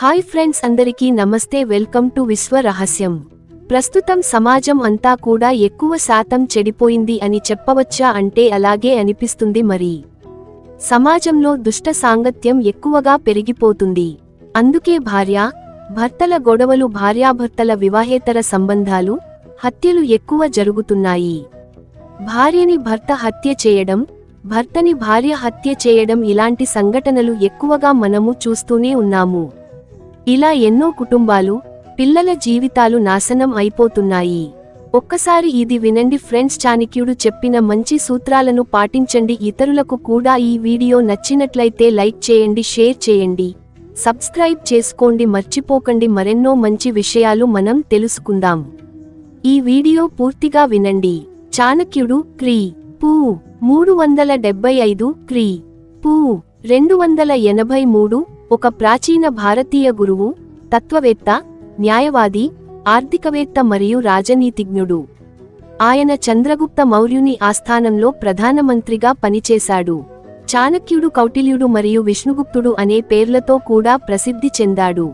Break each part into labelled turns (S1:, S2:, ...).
S1: Hi friends అందరికీ నమస్తే welcome to విశ్వ రహస్యం. ప్రస్తుతం సమాజం అంతా కూడా ఎక్కువ శాతం చెడిపోయింది అని చెప్పవచ్చా అంటే అలాగే అనిపిస్తుంది మరి. సమాజంలో దుష్ట సాంగత్యం ఎక్కువగా పెరిగిపోతుంది. అందుకే భార్య భర్తల గొడవలు భార్యాభర్తల వివాహేతర సంబంధాలు హత్యలు ఎక్కువ జరుగుతున్నాయి. భార్యని భర్త హత్య చేయడం భర్తని భార్య హత్య చేయడం ఇలాంటి సంఘటనలు ఎక్కువగా మనము చూస్తూనే ఉన్నాము. ఇలా ఎన్నో కుటుంబాలు పిల్లల జీవితాలు నాశనం అయిపోతున్నాయి. ఒక్కసారి ఇది వినండి ఫ్రెండ్స్ చాణక్యుడు చెప్పిన మంచి సూత్రాలను పాటించండి. ఇతరులకు కూడా ఈ వీడియో నచ్చినట్లయితే లైక్ చేయండి షేర్ చేయండి. సబ్స్క్రైబ్ చేసుకోండి మర్చిపోకండి. మరెన్నో మంచి విషయాలు మనం తెలుసుకుందాం. ఈ వీడియో పూర్తిగా వినండి. చాణక్యుడు క్రీ. పూ. మూడు వందల డెబ్బై ఐదు క్రీ. పూ. రెండు వందల ఎనభై మూడు ఒక ప్రాచీన భారతీయ గురువు తత్వవేత్త న్యాయవాది ఆర్థికవేత్త మరియు రాజనీతిజ్ఞుడు. ఆయన చంద్రగుప్త మౌర్యుని ఆస్థానంలో ప్రధానమంత్రిగా పనిచేశాడు. చాణక్యుడు కౌటిల్యుడు మరియు విష్ణుగుప్తుడు అనే పేర్లతో కూడా ప్రసిద్ధి చెందాడు.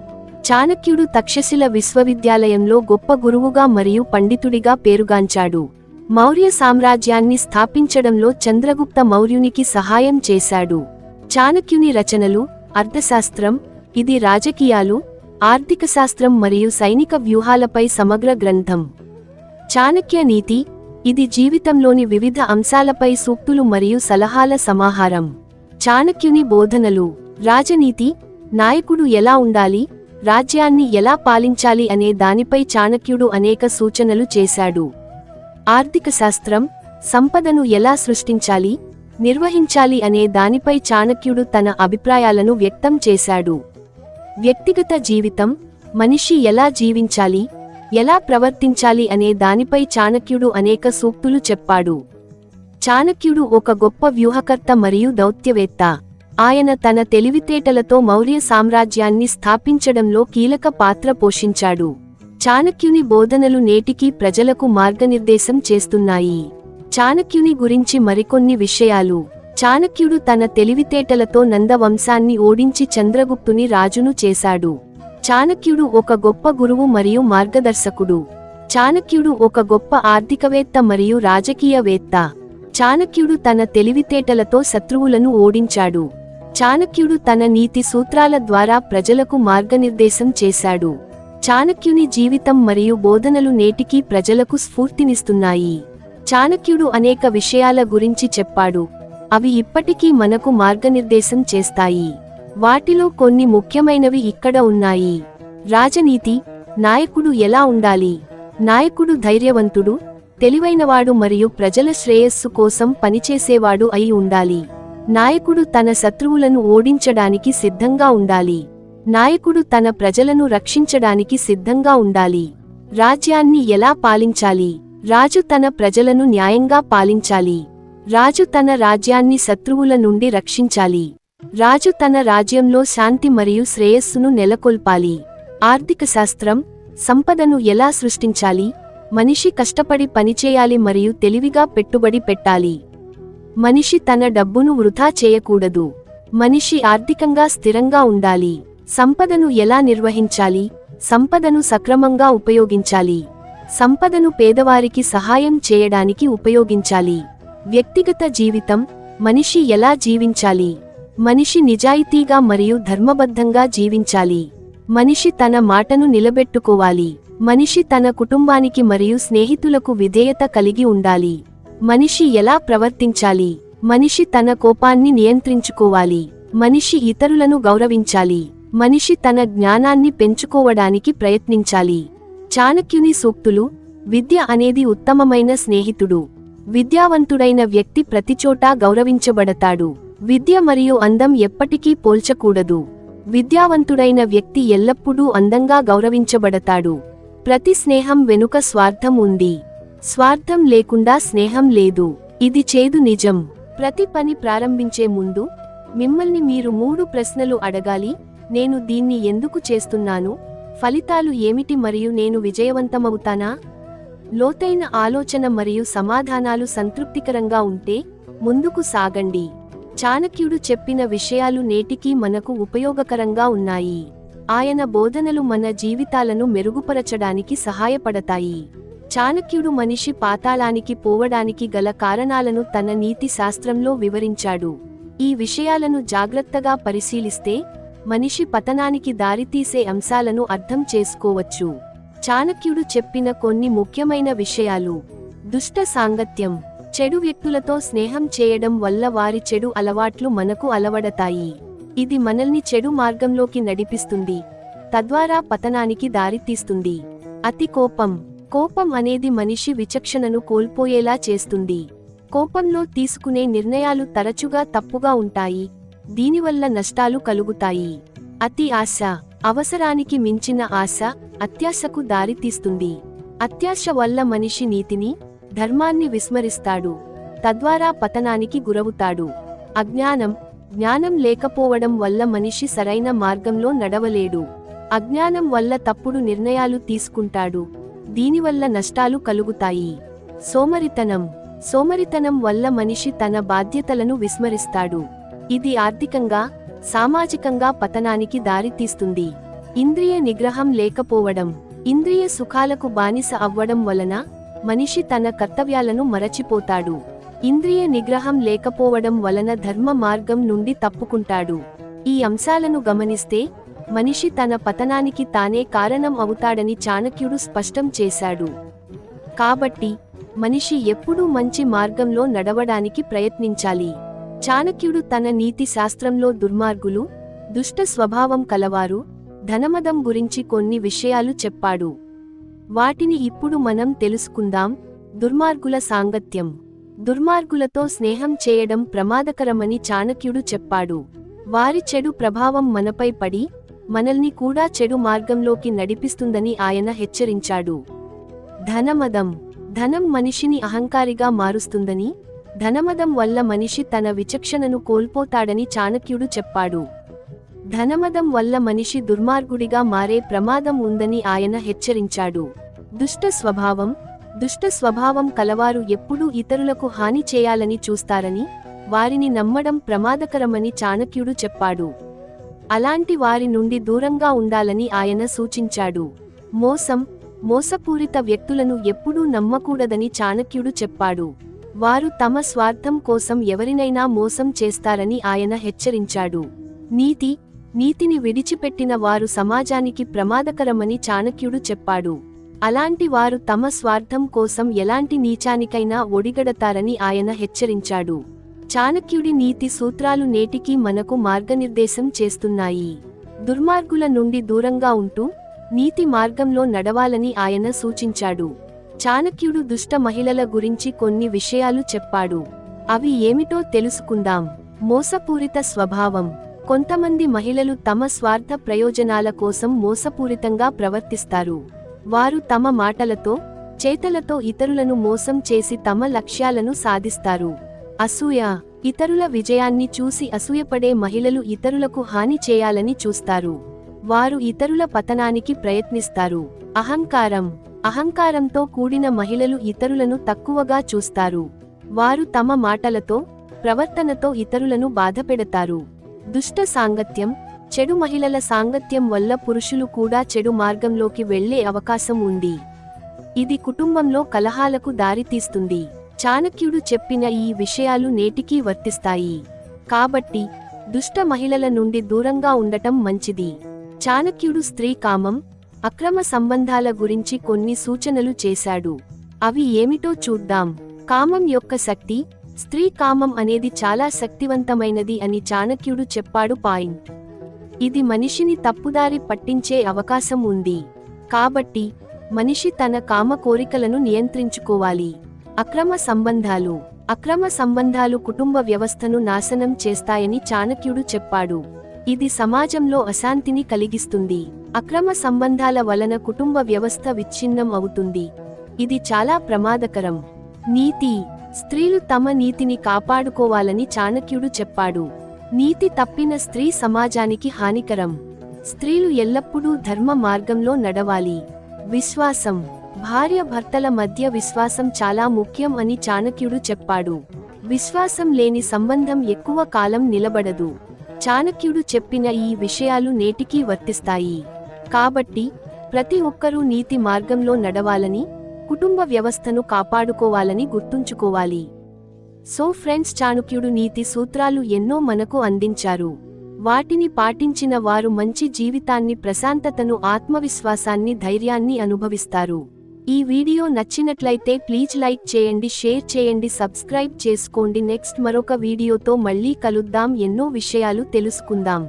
S1: చాణక్యుడు తక్షశిల విశ్వవిద్యాలయంలో గొప్ప గురువుగా మరియు పండితుడిగా పేరుగాంచాడు. మౌర్య సామ్రాజ్యాన్ని స్థాపించడంలో చంద్రగుప్త మౌర్యునికి సహాయం చేశాడు. చాణక్యుని రచనలు అర్థశాస్త్రం ఇది రాజకీయాలు ఆర్థిక శాస్త్రం మరియు సైనిక వ్యూహాలపై సమగ్ర గ్రంథం. చాణక్య నీతి ఇది జీవితంలోని వివిధ అంశాలపై సూక్తులు మరియు సలహాల సమాహారం. చాణక్యుని బోధనలు రాజనీతి నాయకుడు ఎలా ఉండాలి రాజ్యాన్ని ఎలా పాలించాలి అనే దానిపై చాణక్యుడు అనేక సూచనలు చేశాడు. ఆర్థిక శాస్త్రం సంపదను ఎలా సృష్టించాలి నిర్వహించాలి అనే దానిపై చాణక్యుడు తన అభిప్రాయాలను వ్యక్తం చేశాడు. వ్యక్తిగత జీవితం మనిషి ఎలా జీవించాలి ఎలా ప్రవర్తించాలి అనే దానిపై చాణక్యుడు అనేక సూక్తులు చెప్పాడు. చాణక్యుడు ఒక గొప్ప వ్యూహకర్త మరియు దౌత్యవేత్త. ఆయన తన తెలివితేటలతో మౌర్య సామ్రాజ్యాన్ని స్థాపించడంలో కీలక పాత్ర పోషించాడు. చాణక్యుని బోధనలు నేటికీ ప్రజలకు మార్గనిర్దేశం చేస్తున్నాయి. చాణక్యుని గురించి మరికొన్ని విషయాలు. చాణక్యుడు తన తెలివితేటలతో నందవంశాన్ని ఓడించి చంద్రగుప్తుని రాజును చేశాడు. చాణక్యుడు ఒక గొప్ప గురువు మరియు మార్గదర్శకుడు. చాణక్యుడు ఒక గొప్ప ఆర్థికవేత్త మరియు రాజకీయవేత్త. చాణక్యుడు తన తెలివితేటలతో శత్రువులను ఓడించాడు. చాణక్యుడు తన నీతి సూత్రాల ద్వారా ప్రజలకు మార్గనిర్దేశం చేశాడు. చాణక్యుని జీవితం మరియు బోధనలు నేటికీ ప్రజలకు స్ఫూర్తినిస్తున్నాయి. చాణక్యుడు అనేక విషయాల గురించి చెప్పాడు. అవి ఇప్పటికీ మనకు మార్గనిర్దేశం చేస్తాయి. వాటిలో కొన్ని ముఖ్యమైనవి ఇక్కడ ఉన్నాయి. రాజనీతి నాయకుడు ఎలా ఉండాలి? నాయకుడు ధైర్యవంతుడు తెలివైనవాడు మరియు ప్రజల శ్రేయస్సు కోసం పనిచేసేవాడు అయి ఉండాలి. నాయకుడు తన శత్రువులను ఓడించడానికి సిద్ధంగా ఉండాలి. నాయకుడు తన ప్రజలను రక్షించడానికి సిద్ధంగా ఉండాలి. రాజ్యాన్ని ఎలా పాలించాలి? రాజు తన ప్రజలను న్యాయంగా పాలించాలి. రాజు తన రాజ్యాన్ని శత్రువుల నుండి రక్షించాలి. రాజు తన రాజ్యంలో శాంతి మరియు శ్రేయస్సును నెలకొల్పాలి. ఆర్థిక శాస్త్రం సంపదను ఎలా సృష్టించాలి? మనిషి కష్టపడి పనిచేయాలి మరియు తెలివిగా పెట్టుబడి పెట్టాలి. మనిషి తన డబ్బును వృధా చేయకూడదు. మనిషి ఆర్థికంగా స్థిరంగా ఉండాలి. సంపదను ఎలా నిర్వహించాలి? సంపదను సక్రమంగా ఉపయోగించాలి. సంపదను పేదవారికి సహాయం చేయడానికి ఉపయోగించాలి. వ్యక్తిగత జీవితం మనిషి ఎలా జీవించాలి? మనిషి నిజాయితీగా మరియు ధర్మబద్ధంగా జీవించాలి. మనిషి తన మాటను నిలబెట్టుకోవాలి. మనిషి తన కుటుంబానికి మరియు స్నేహితులకు విధేయత కలిగి ఉండాలి. మనిషి ఎలా ప్రవర్తించాలి? మనిషి తన కోపాన్ని నియంత్రించుకోవాలి. మనిషి ఇతరులను గౌరవించాలి. మనిషి తన జ్ఞానాన్ని పెంచుకోవడానికి ప్రయత్నించాలి. చాణక్యుని సూక్తులు విద్య అనేది ఉత్తమమైన స్నేహితుడు. విద్యావంతుడైన వ్యక్తి ప్రతిచోటా గౌరవించబడతాడు. విద్య మరియు అందం ఎప్పటికీ పోల్చకూడదు. విద్యావంతుడైన వ్యక్తి ఎల్లప్పుడూ అందంగా గౌరవించబడతాడు. ప్రతి స్నేహం వెనుక స్వార్థం ఉంది. స్వార్థం లేకుండా స్నేహం లేదు. ఇది చేదు నిజం. ప్రతి పని ప్రారంభించే ముందు మిమ్మల్ని మీరు మూడు ప్రశ్నలు అడగాలి నేను దీన్ని ఎందుకు చేస్తున్నాను? ఫలితాలు ఏమిటి మరియు నేను విజయవంతమవుతానా? లోతైన ఆలోచన మరియు సమాధానాలు సంతృప్తికరంగా ఉంటే ముందుకు సాగండి. చాణక్యుడు చెప్పిన విషయాలు నేటికీ మనకు ఉపయోగకరంగా ఉన్నాయి. ఆయన బోధనలు మన జీవితాలను మెరుగుపరచడానికి సహాయపడతాయి. చాణక్యుడు మనిషి పాతాళానికి పోవడానికి గల కారణాలను తన నీతి శాస్త్రంలో వివరించాడు. ఈ విషయాలను జాగ్రత్తగా పరిశీలిస్తే మనిషి పతనానికి దారితీసే అంశాలను అర్థం చేసుకోవచ్చు. చాణక్యుడు చెప్పిన కొన్ని ముఖ్యమైన విషయాలు. దుష్ట సాంగత్యం. చెడు వ్యక్తులతో స్నేహం చేయడం వల్ల వారి చెడు అలవాట్లు మనకు అలవడతాయి. ఇది మనల్ని చెడు మార్గంలోకి నడిపిస్తుంది. తద్వారా పతనానికి దారితీస్తుంది అతి కోపం. కోపం అనేది మనిషి విచక్షణను కోల్పోయేలా చేస్తుంది. కోపంలో తీసుకునే నిర్ణయాలు తరచుగా తప్పుగా ఉంటాయి. దీనివల్ల నష్టాలు కలుగుతాయి. అతి ఆశ అవసరానికి మించిన ఆశ అత్యాశకు దారితీస్తుంది అత్యాశ వల్ల మనిషి నీతిని ధర్మాన్ని విస్మరిస్తాడు. తద్వారా పతనానికి గురవుతాడు. అజ్ఞానం జ్ఞానం లేకపోవడం వల్ల మనిషి సరైన మార్గంలో నడవలేడు. అజ్ఞానం వల్ల తప్పుడు నిర్ణయాలు తీసుకుంటాడు. దీనివల్ల నష్టాలు కలుగుతాయి. సోమరితనం సోమరితనం వల్ల మనిషి తన బాధ్యతలను విస్మరిస్తాడు. ఇది ఆర్థికంగా సామాజికంగా పతనానికి దారితీస్తుంది ఇంద్రియ నిగ్రహం లేకపోవడం ఇంద్రియ సుఖాలకు బానిస అవ్వడం వలన మనిషి తన కర్తవ్యాలను మరచిపోతాడు. ఇంద్రియ నిగ్రహం లేకపోవడం వలన ధర్మ మార్గం నుండి తప్పుకుంటాడు. ఈ అంశాలను గమనిస్తే మనిషి తన పతనానికి తానే కారణం అవుతాడని చాణక్యుడు స్పష్టం చేశాడు. కాబట్టి మనిషి ఎప్పుడూ మంచి మార్గంలో నడవడానికి ప్రయత్నించాలి. చాణక్యుడు తన నీతి శాస్త్రంలో దుర్మార్గులు దుష్ట స్వభావం కలవారు ధనమదం గురించి కొన్ని విషయాలు చెప్పాడు. వాటిని ఇప్పుడు మనం తెలుసుకుందాం. దుర్మార్గుల సాంగత్యం. దుర్మార్గులతో స్నేహం చేయడం ప్రమాదకరమని చాణక్యుడు చెప్పాడు. వారి చెడు ప్రభావం మనపై పడి మనల్ని కూడా చెడు మార్గంలోకి నడిపిస్తుందని ఆయన హెచ్చరించాడు. ధనమదం. ధనం మనిషిని అహంకారిగా మారుస్తుందని ధనమదం వల్ల మనిషి తన విచక్షణను కోల్పోతాడని చాణక్యుడు చెప్పాడు. ధనమదం వల్ల మనిషి దుర్మార్గుడిగా మారే ప్రమాదం ఉందని ఆయన హెచ్చరించాడు. దుష్ట స్వభావం దుష్ట స్వభావం కలవారు ఎప్పుడూ ఇతరులకు హాని చేయాలని చూస్తారని వారిని నమ్మడం ప్రమాదకరమని చాణక్యుడు చెప్పాడు. అలాంటి వారి నుండి దూరంగా ఉండాలని ఆయన సూచించాడు. మోసం మోసపూరిత వ్యక్తులను ఎప్పుడూ నమ్మకూడదని చాణక్యుడు చెప్పాడు. వారు తమ స్వార్థం కోసం ఎవరినైనా మోసం చేస్తారని ఆయన హెచ్చరించాడు. నీతి నీతిని విడిచిపెట్టిన వారు సమాజానికి ప్రమాదకరమని చాణక్యుడు చెప్పాడు. అలాంటి వారు తమ స్వార్థం కోసం ఎలాంటి నీచానికైనా ఒడిగడతారని ఆయన హెచ్చరించాడు. చాణక్యుడి నీతి సూత్రాలు నేటికీ మనకు మార్గనిర్దేశం చేస్తున్నాయి. దుర్మార్గుల నుండి దూరంగా ఉంటూ నీతి మార్గంలో నడవాలని ఆయన సూచించాడు. చాణక్యుడు దుష్ట మహిళల గురించి కొన్ని విషయాలు చెప్పాడు. అవి ఏమిటో తెలుసుకుందాం. మోసపూరిత స్వభావం. కొంతమంది మహిళలు తమ స్వార్థ ప్రయోజనాల కోసం మోసపూరితంగా ప్రవర్తిస్తారు. వారు తమ మాటలతో చేతలతో ఇతరులను మోసం చేసి తమ లక్ష్యాలను సాధిస్తారు. అసూయ. ఇతరుల విజయాన్ని చూసి అసూయపడే మహిళలు ఇతరులకు హాని చేయాలని చూస్తారు. వారు ఇతరుల పతనానికి ప్రయత్నిస్తారు. అహంకారం. అహంకారంతో కూడిన మహిళలు ఇతరులను తక్కువగా చూస్తారు. వారు తమ మాటలతో ప్రవర్తనతో ఇతరులను బాధపెడతారు. దుష్ట సాంగత్యం చెడు మహిళల సాంగత్యం వల్ల పురుషులు కూడా చెడు మార్గంలోకి వెళ్ళే అవకాశం ఉంది. ఇది కుటుంబంలో కలహాలకు దారితీస్తుంది. చాణక్యుడు చెప్పిన ఈ విషయాలు నేటికీ వర్తిస్తాయి. కాబట్టి దుష్ట మహిళల నుండి దూరంగా ఉండటం మంచిది. చాణక్యుడు స్త్రీ కామం అక్రమ సంబంధాల గురించి కొన్ని సూచనలు చేశాడు. అవి ఏమిటో చూద్దాం. కామం యొక్క శక్తి స్త్రీ కామం అనేది చాలా శక్తివంతమైనది అని చాణక్యుడు చెప్పాడు పాయింట్. ఇది మనిషిని తప్పుదారి పట్టించే అవకాశం ఉంది. కాబట్టి మనిషి తన కామ కోరికలను నియంత్రించుకోవాలి. అక్రమ సంబంధాలు అక్రమ సంబంధాలు కుటుంబ వ్యవస్థను నాశనం చేస్తాయని చాణక్యుడు చెప్పాడు. ఇది సమాజంలో అశాంతిని కలిగిస్తుంది. అక్రమ సంబంధాల వలన కుటుంబ వ్యవస్థ విచ్ఛిన్నం అవుతుంది. ఇది చాలా ప్రమాదకరం. నీతి. స్త్రీలు తమ నీతిని కాపాడుకోవాలని చాణక్యుడు చెప్పాడు. నీతి తప్పిన స్త్రీ సమాజానికి హానికరం. స్త్రీలు ఎల్లప్పుడూ ధర్మ మార్గంలో నడవాలి. విశ్వాసం. భార్య భర్తల మధ్య విశ్వాసం చాలా ముఖ్యం అని చాణక్యుడు చెప్పాడు. విశ్వాసం లేని సంబంధం ఎక్కువ కాలం నిలబడదు. చాణక్యుడు చెప్పిన ఈ విషయాలు నేటికీ వర్తిస్తాయి. కాబట్టి ప్రతి ఒక్కరూ నీతి మార్గంలో నడవాలని కుటుంబ వ్యవస్థను కాపాడుకోవాలని గుర్తుంచుకోవాలి. సో ఫ్రెండ్స్ చాణక్యుడు నీతి సూత్రాలు ఎన్నో మనకు అందించారు. వాటిని పాటించిన వారు మంచి జీవితాన్ని ప్రశాంతతను ఆత్మవిశ్వాసాన్ని ధైర్యాన్ని అనుభవిస్తారు. ఈ వీడియో నచ్చినట్లయితే ప్లీజ్ లైక్ చేయండి షేర్ చేయండి సబ్స్క్రైబ్ చేసుకోండి. నెక్స్ట్ మరొక వీడియోతో మళ్ళీ కలుద్దాం. ఎన్నో విషయాలు తెలుసుకుందాం.